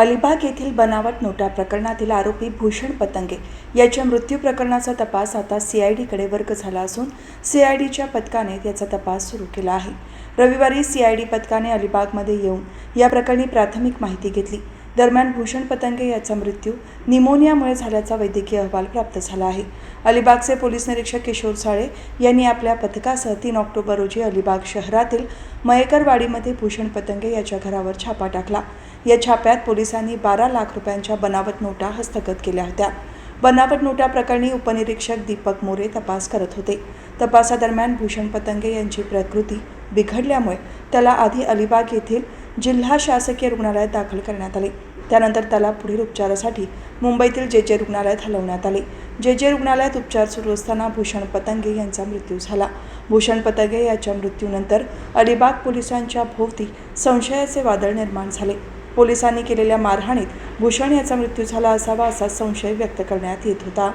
अलिबाग येथील बनावट नोटा प्रकरणातील आरोपी भूषण पतंगे याच्या मृत्यू प्रकरणाचा तपास आता सीआयडीकडे वर्ग झाला असून सीआयडीच्या पथकाने त्याचा तपास सुरू केला आहे. रविवारी सीआयडी पथकाने अलिबागमध्ये येऊन या प्रकरणी प्राथमिक माहिती घेतली. दरम्यान भूषण पतंगे याचा मृत्यू निमोनियामुळे झाल्याचा वैद्यकीय अहवाल प्राप्त झाला आहे. अलिबागचे पोलीस निरीक्षक किशोर साळे यांनी आपल्या पथकासह तीन ऑक्टोबर रोजी अलिबाग शहरातील मयेकरवाडीमध्ये भूषण पतंगे याच्या घरावर छापा टाकला. या छाप्यात पोलिसांनी बारा लाख रुपयांच्या बनावट नोटा हस्तगत केल्या होत्या. बनावट नोटा प्रकरणी उपनिरीक्षक दीपक मोरे तपास करत होते. तपासादरम्यान भूषण पतंगे यांची प्रकृती बिघडल्यामुळे त्याला आधी अलिबाग येथील जिल्हा शासकीय रुग्णालयात दाखल करण्यात आले. त्यानंतर त्याला पुढील उपचारासाठी मुंबईतील जे जे रुग्णालयात हलवण्यात आले. जे जे रुग्णालयात उपचार सुरू असताना भूषण पतंगे यांचा मृत्यू झाला. भूषण पतंगे याच्या मृत्यूनंतर अलिबाग पोलिसांच्या भोवती संशयाचे वादळ निर्माण झाले. पोलिसांनी केलेल्या मारहाणीत भूषण याचा मृत्यू झाला असावा असा संशय व्यक्त करण्यात येत होता.